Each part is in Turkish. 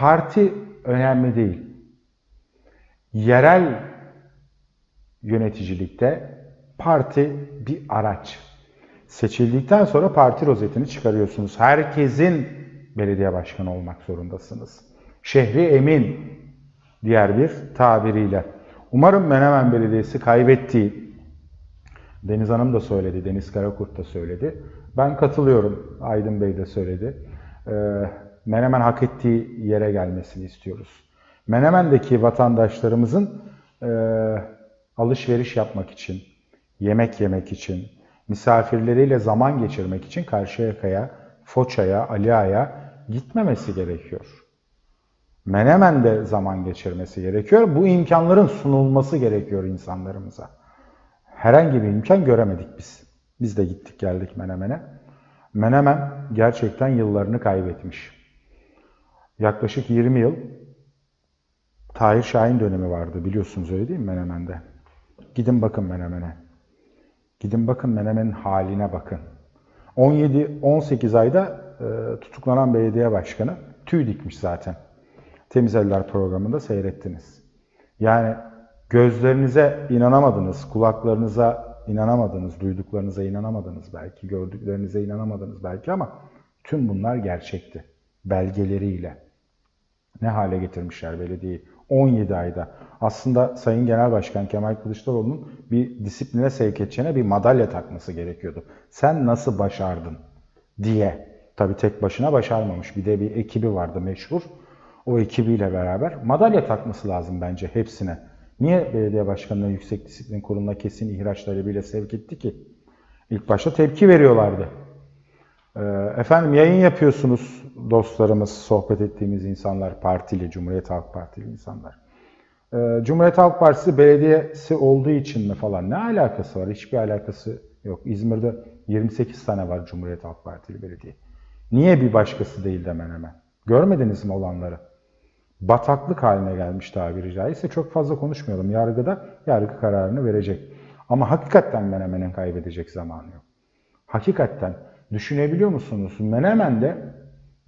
Parti önemli değil. Yerel yöneticilikte parti bir araç. Seçildikten sonra parti rozetini çıkarıyorsunuz. Herkesin belediye başkanı olmak zorundasınız. Şehri emin diğer bir tabiriyle. Umarım Menemen Belediyesi kaybettiği, Deniz Hanım da söyledi, Deniz Karakurt da söyledi. Ben katılıyorum, Aydın Bey de söyledi. Ee, Menemen hak ettiği yere gelmesini istiyoruz. Menemen'deki vatandaşlarımızın e, alışveriş yapmak için, yemek yemek için, misafirleriyle zaman geçirmek için Karşıyaka'ya, Foça'ya, Aliağa'ya gitmemesi gerekiyor. Menemen'de zaman geçirmesi gerekiyor. Bu imkanların sunulması gerekiyor insanlarımıza. Herhangi bir imkan göremedik biz. Biz de gittik geldik Menemen'e. Menemen gerçekten yıllarını kaybetmiş. Yaklaşık 20 yıl Tahir Şahin dönemi vardı biliyorsunuz öyle değil mi Menemen'de? Gidin bakın Menemen'e. Gidin bakın Menemen'in haline bakın. 17-18 ayda e, tutuklanan belediye başkanı tüy dikmiş zaten. Temiz Eller programında seyrettiniz. Yani gözlerinize inanamadınız, kulaklarınıza inanamadınız, duyduklarınıza inanamadınız belki, gördüklerinize inanamadınız belki ama tüm bunlar gerçekti. Belgeleriyle. Ne hale getirmişler belediyeyi 17 ayda. Aslında Sayın Genel Başkan Kemal Kılıçdaroğlu'nun bir disipline sevk edeceğine bir madalya takması gerekiyordu. Sen nasıl başardın diye. Tabii tek başına başarmamış. Bir de bir ekibi vardı meşhur. O ekibiyle beraber madalya takması lazım bence hepsine. Niye belediye başkanına yüksek disiplin kuruluna kesin ihraç talebiyle sevk etti ki? İlk başta tepki veriyorlardı. Ee, Efendim yayın yapıyorsunuz dostlarımız, sohbet ettiğimiz insanlar, partili, Cumhuriyet Halk Partili insanlar. Ee, Cumhuriyet Halk Partisi belediyesi olduğu için mi falan ne alakası var? Hiçbir alakası yok. İzmir'de 28 tane var Cumhuriyet Halk Partili belediye. Niye bir başkası değil de hemen? Görmediniz mi olanları? Bataklık haline gelmiş tabiri caizse çok fazla konuşmayalım. Yargıda yargı kararını verecek. Ama hakikaten Menemen'in kaybedecek zamanı yok. Hakikaten düşünebiliyor musunuz? Menemen'de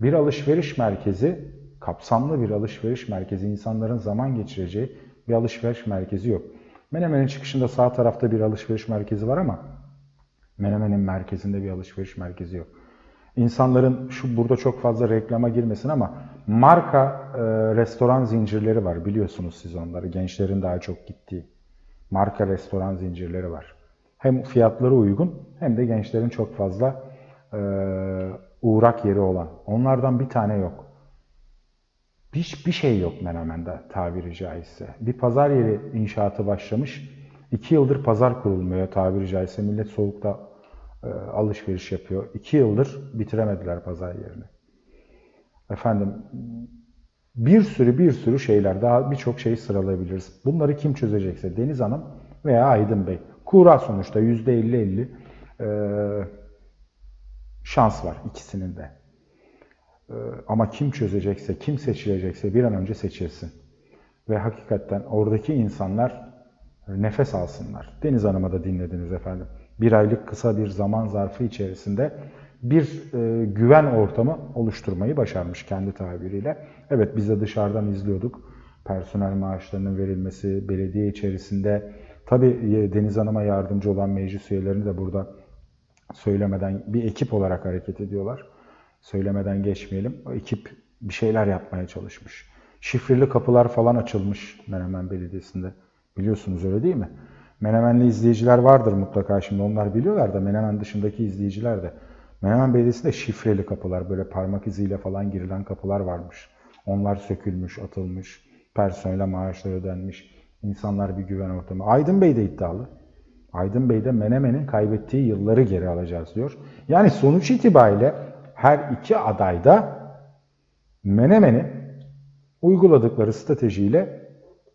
bir alışveriş merkezi, kapsamlı bir alışveriş merkezi, insanların zaman geçireceği bir alışveriş merkezi yok. Menemen'in çıkışında sağ tarafta bir alışveriş merkezi var ama Menemen'in merkezinde bir alışveriş merkezi yok. İnsanların şu burada çok fazla reklama girmesin ama marka e, restoran zincirleri var biliyorsunuz siz onları. Gençlerin daha çok gittiği marka restoran zincirleri var. Hem fiyatları uygun hem de gençlerin çok fazla e, uğrak yeri olan. Onlardan bir tane yok. Hiçbir şey yok Menemen'de tabiri caizse. Bir pazar yeri inşaatı başlamış. İki yıldır pazar kurulmuyor tabiri caizse. Millet soğukta e, alışveriş yapıyor. İki yıldır bitiremediler pazar yerini. Efendim bir sürü bir sürü şeyler daha birçok şeyi sıralayabiliriz. Bunları kim çözecekse Deniz Hanım veya Aydın Bey. Kura sonuçta %50-50 e, şans var ikisinin de. E, ama kim çözecekse, kim seçilecekse bir an önce seçilsin. Ve hakikaten oradaki insanlar nefes alsınlar. Deniz Hanım'a da dinlediniz efendim. Bir aylık kısa bir zaman zarfı içerisinde bir e, güven ortamı oluşturmayı başarmış kendi tabiriyle. Evet biz de dışarıdan izliyorduk. Personel maaşlarının verilmesi, belediye içerisinde tabii Deniz Hanım'a yardımcı olan meclis üyelerini de burada söylemeden bir ekip olarak hareket ediyorlar. Söylemeden geçmeyelim. O ekip bir şeyler yapmaya çalışmış. Şifreli kapılar falan açılmış Menemen Belediyesi'nde. Biliyorsunuz öyle değil mi? Menemenli izleyiciler vardır mutlaka şimdi onlar biliyorlar da Menemen dışındaki izleyiciler de. Menemen Belediyesi'nde şifreli kapılar böyle parmak iziyle falan girilen kapılar varmış. Onlar sökülmüş, atılmış, personele maaşlar ödenmiş. İnsanlar bir güven ortamı. Aydın Bey de iddialı. Aydın Bey de Menemen'in kaybettiği yılları geri alacağız diyor. Yani sonuç itibariyle her iki aday da Menemen'i uyguladıkları stratejiyle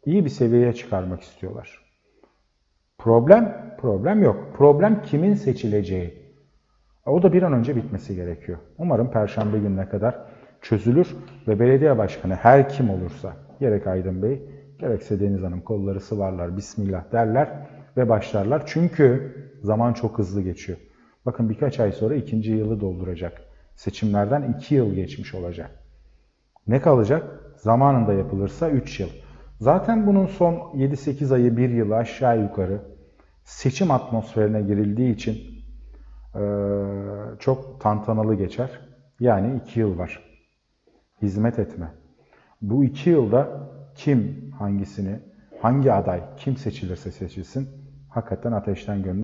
iyi bir seviyeye çıkarmak istiyorlar. Problem, problem yok. Problem kimin seçileceği. O da bir an önce bitmesi gerekiyor. Umarım Perşembe gününe kadar çözülür ve belediye başkanı her kim olursa, gerek Aydın Bey, gerekse Deniz Hanım kolları sıvarlar, Bismillah derler ve başlarlar. Çünkü zaman çok hızlı geçiyor. Bakın birkaç ay sonra ikinci yılı dolduracak. Seçimlerden iki yıl geçmiş olacak. Ne kalacak? Zamanında yapılırsa 3 yıl. Zaten bunun son 7-8 ayı 1 yıl aşağı yukarı seçim atmosferine girildiği için çok tantanalı geçer. Yani 2 yıl var. Hizmet etme. Bu 2 yılda kim hangisini, hangi aday kim seçilirse seçilsin hakikaten ateşten gönül